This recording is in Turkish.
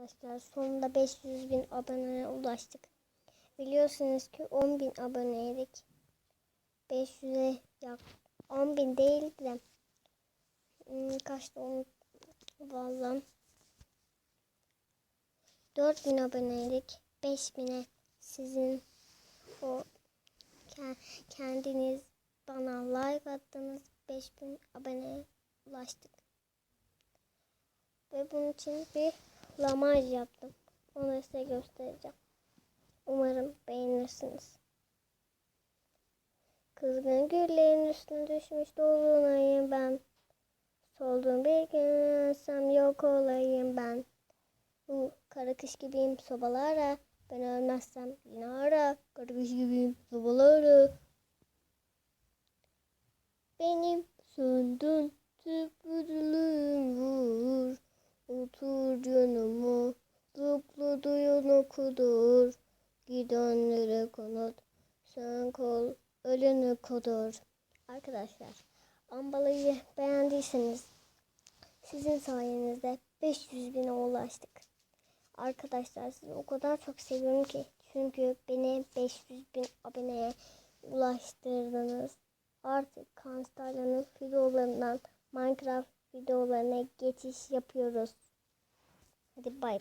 Arkadaşlar sonunda 500 bin aboneye ulaştık. Biliyorsunuz ki 10 bin aboneydik. 500'e yak 10 bin değil de hmm, kaçtı onu valla 4 bin aboneydik. 5 bine sizin o ke- kendiniz bana like attınız. 5000 aboneye ulaştık. Ve bunun için bir lamaj yaptım. Onu size göstereceğim. Umarım beğenirsiniz. Kızgın güllerin üstüne düşmüş dolunayım ben. Solduğum bir gün ölsem yok olayım ben. Bu kara kış gibiyim sobalara. Ben ölmezsem yine ara. Kara kış gibiyim sobalara. Benim söndün Otur canımı zıplı duyunu kudur. Gidenlere kanat sen kal ölene kadar. Arkadaşlar ambalayı beğendiyseniz sizin sayenizde 500 bine ulaştık. Arkadaşlar sizi o kadar çok seviyorum ki. Çünkü beni 500 bin aboneye ulaştırdınız. Artık Kanstarlan'ın videolarından Minecraft videolarına geçiş yapıyoruz. Bay bay.